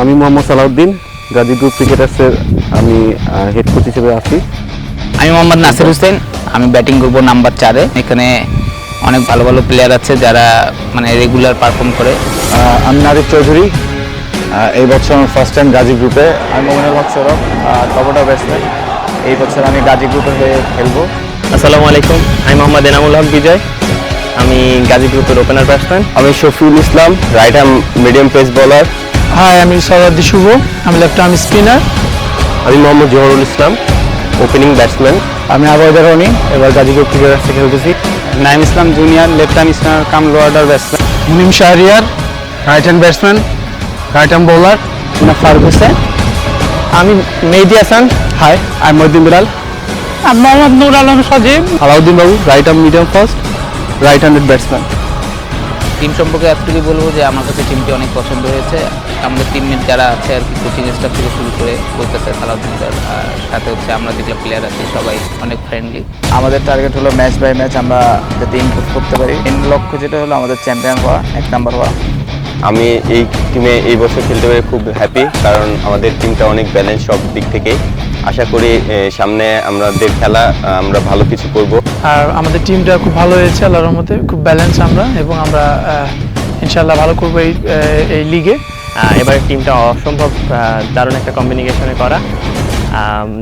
আমি মোহাম্মদ সালাউদ্দিন গাজী গ্রুপ ক্রিকেটার্সের আমি হেড কোচ হিসেবে আছি। আমি মোহাম্মদ নাসির হোসেন আমি ব্যাটিং করব নাম্বার চারে। এখানে অনেক ভালো ভালো প্লেয়ার আছে যারা মানে রেগুলার পারফর্ম করে। আমি নাদিক চৌধুরী এই বছর আমার ফার্স্ট টাইম গাজী গ্রুপে আমি মোমিনুল হক সৌরভ টপটা ব্যাটসম্যান এই বছর আমি গাজী গ্রুপে হয়ে খেলব। আসসালামু আলাইকুম আমি মোহাম্মদ এনামুল হক বিজয়। আমি গাজী গ্রুপের ওপেনার ব্যাটসম্যান আমি Shafiul Islam right hand medium pace bowler hi আমি সরাদ্দি শুভ আমি লেফট আর্ম স্পিনার আমি মোহাম্মদ জহরুল ইসলাম ওপেনিং ব্যাটসম্যান আমি আবহাওয়া রনি এবার গাজী গ্রুপ ক্রিকেটার্সে খেলতেছি Naim Islam junior left arm spinner cum lower order batsman Munim Shahriar right hand batsman right hand bowler Faruk Hossain. আমি Mehedi Hasan. Hi I Mohiddin Bilal. আমি Mohammad Nur Alam Sajib Alauddin Babu right arm medium fast right handed batsman team সম্পর্কে এতটুকু বলব যে আমার কাছে টিমটি অনেক পছন্দ হয়েছে। আমাদের টিমমেট যারা আছে আর কি কোচিং স্টাফ থেকে শুরু করে কলকাতা আর সাথে হচ্ছে আমরা যেগুলো প্লেয়ার আছি সবাই অনেক ফ্রেন্ডলি আমাদের টার্গেট হলো ম্যাচ বাই ম্যাচ আমরা যাতে ইমপ্রুভ করতে পারি। মেন লক্ষ্য যেটা হলো আমাদের চ্যাম্পিয়ন হওয়া এক নাম্বার হওয়া। আমি এই টিমে এই বছর খেলতে পেরে খুব হ্যাপি কারণ আমাদের টিমটা অনেক ব্যালেন্স সব দিক থেকে আশা করি সামনে আমাদের খেলা আমরা ভালো কিছু করব। আর আমাদের টিমটা খুব ভালো হয়েছে আল্লাহর মতে খুব ব্যালেন্স আমরা এবং আমরা আহ, ইনশাল্লাহ ভালো করব এই এই লিগে। এবার টিমটা অসম্ভব দারুণ একটা কম্বিনেশনে করা।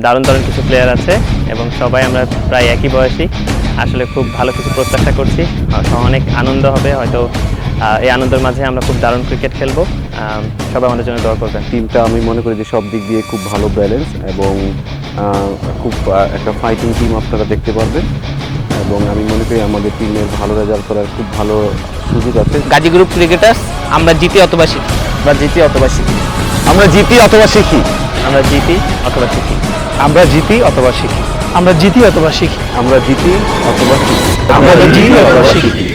দারুণ দারুণ কিছু প্লেয়ার আছে এবং সবাই আমরা প্রায় একই বয়সী। আসলে খুব ভালো কিছু প্রত্যাশা করছি। হয়তো অনেক আনন্দ হবে হয়তো এই আনন্দের মাঝে আমরা খুব দারুণ ক্রিকেট খেলব। সবাই আমাদের জন্য দোয়া করবেন। টিমটা আমি মনে করি যে সব দিক দিয়ে খুব ভালো ব্যালেন্স এবং খুব একটা ফাইটিং টিম আপনারা দেখতে পারবেন। এবং আমি মনে করি আমাদের টিমের ভালো রেজাল্ট করার খুব ভালো সুযোগ আছে। গাজী গ্রুপ ক্রিকেটার্স আমরা জিতি অথবা শিখি। আমরা জিতি অথবা শিখি। আমরা জিতি অথবা শিখি। আমরা জিতি অথবা শিখি। আমরা জিতি অথবা শিখি। আমরা জিতি অথবা শিখি। আমরা জিতি অথবা শিখি। আমরা জিতি অথবা শিখি।